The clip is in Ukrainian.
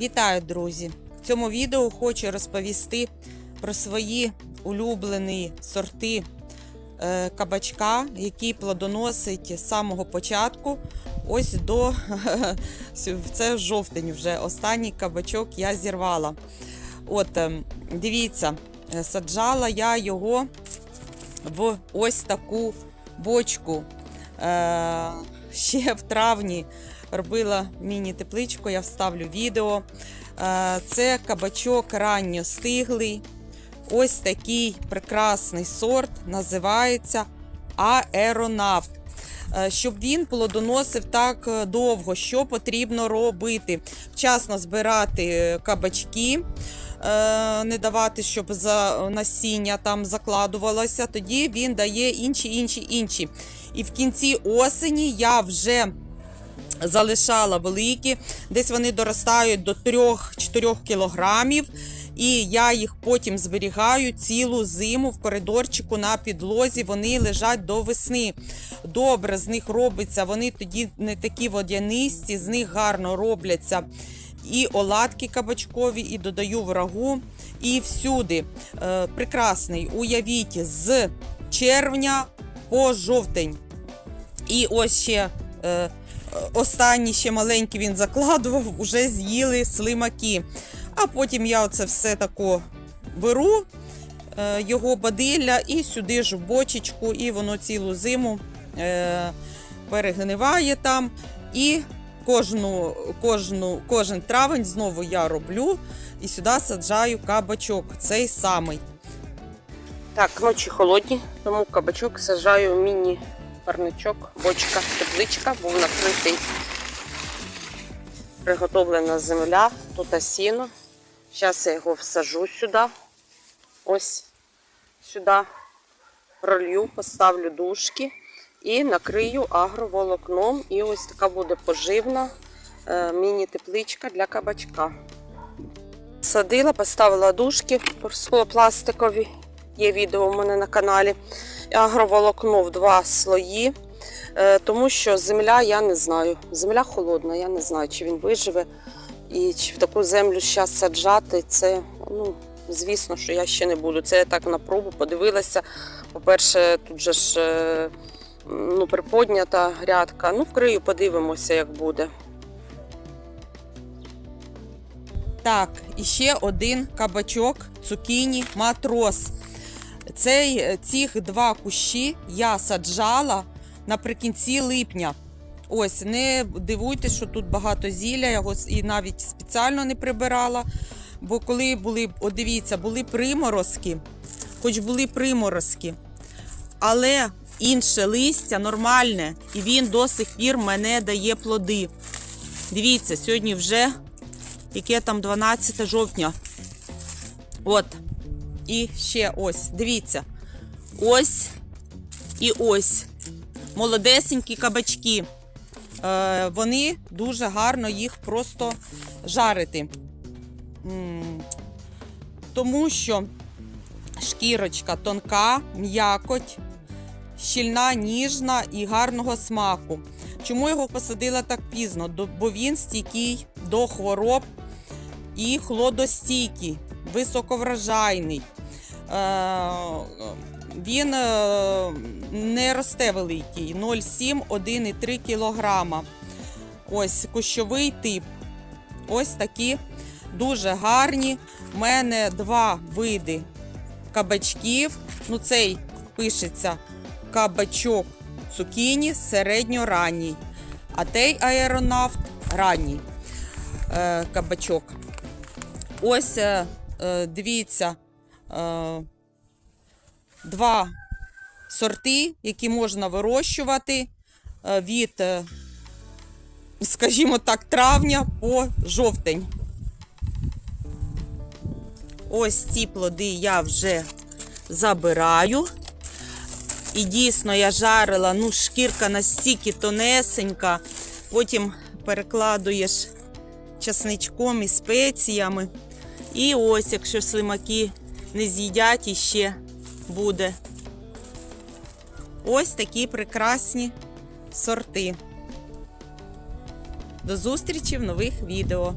Вітаю, друзі! В цьому відео хочу розповісти про свої улюблені сорти е, кабачка, які плодоносить з самого початку. Ось до це жовтень вже останній кабачок я зірвала. От, ем, дивіться, е, саджала я його в ось таку бочку. Е, ще в травні робила міні-тепличку, я вставлю відео. Е, Це кабачок ранньо стиглий. Ось такий прекрасний сорт називається аеронавт. Е, Щоб він плодоносив так довго, що потрібно робити? Вчасно збирати кабачки, е, не давати, щоб за насіння там закладувалося. Тоді він дає інші, інші, інші. І в кінці осені я вже залишала великі, десь вони доростають до 3-4 кілограмів. І я їх потім зберігаю цілу зиму в коридорчику на підлозі. Вони лежать до весни. Добре з них робиться. Вони тоді не такі водянисті, з них гарно робляться і оладки кабачкові, і додаю врагу. І всюди е, прекрасний. Уявіть, з червня по жовтень. І ось ще е, останній ще маленький він закладував, вже з'їли слимаки. А потім я оце все тако беру, е, його бадилля і сюди ж в бочечку, і воно цілу зиму е, перегниває там. І кожну, кожну, кожен травень знову я роблю і сюди саджаю кабачок. Цей самий. Так, ночі холодні, тому кабачок саджаю в міні-парничок, бочка, тепличка, був накритий приготовлена земля, тут сіно. Зараз я його всажу сюди. Ось сюди пролью, поставлю дужки і накрию агроволокном. І ось така буде поживна е, міні-тепличка для кабачка. Садила, поставила дужки пластикові. Є відео у мене на каналі. Агроволокно в два слої, е, тому що земля я не знаю. Земля холодна, я не знаю, чи він виживе. І чи в таку землю зараз саджати, це, ну, звісно, що я ще не буду. Це я так на пробу подивилася. По-перше, тут же ж е, ну, приподнята грядка. Ну, вкрию, подивимося, як буде. Так, і ще один кабачок цукіні матрос. Цей, цих два кущі я саджала наприкінці липня. Ось, не дивуйтесь, що тут багато зілля, я його і навіть спеціально не прибирала. Бо коли були, от дивіться, були приморозки, хоч були приморозки, але інше листя нормальне, і він до сих пір мене дає плоди. Дивіться, сьогодні вже яке там 12 жовтня. От. І ще ось. Дивіться. Ось і ось. Молодесенькі кабачки. Е, вони дуже гарно їх просто жарити. Тому що шкірочка тонка, м'якоть, щільна, ніжна і гарного смаку. Чому його посадила так пізно? Бо він стійкий до хвороб і хлодостійкий, високоврожайний. Е, Він е, не росте великий, 0,7, 1,3 кг. Ось кущовий тип. Ось такі дуже гарні. У мене два види кабачків. Ну, цей пишеться кабачок цукіні середньоранній, а той аеронавт ранній е, кабачок. Ось дивіться, два сорти, які можна вирощувати е, від, е, скажімо так, травня по жовтень. Ось ці плоди я вже забираю. І дійсно я жарила, ну, шкірка настільки тонесенька, потім перекладуєш часничком і спеціями. І ось, якщо слимаки не з'їдять, іще буде. Ось такі прекрасні сорти. До зустрічі в нових відео.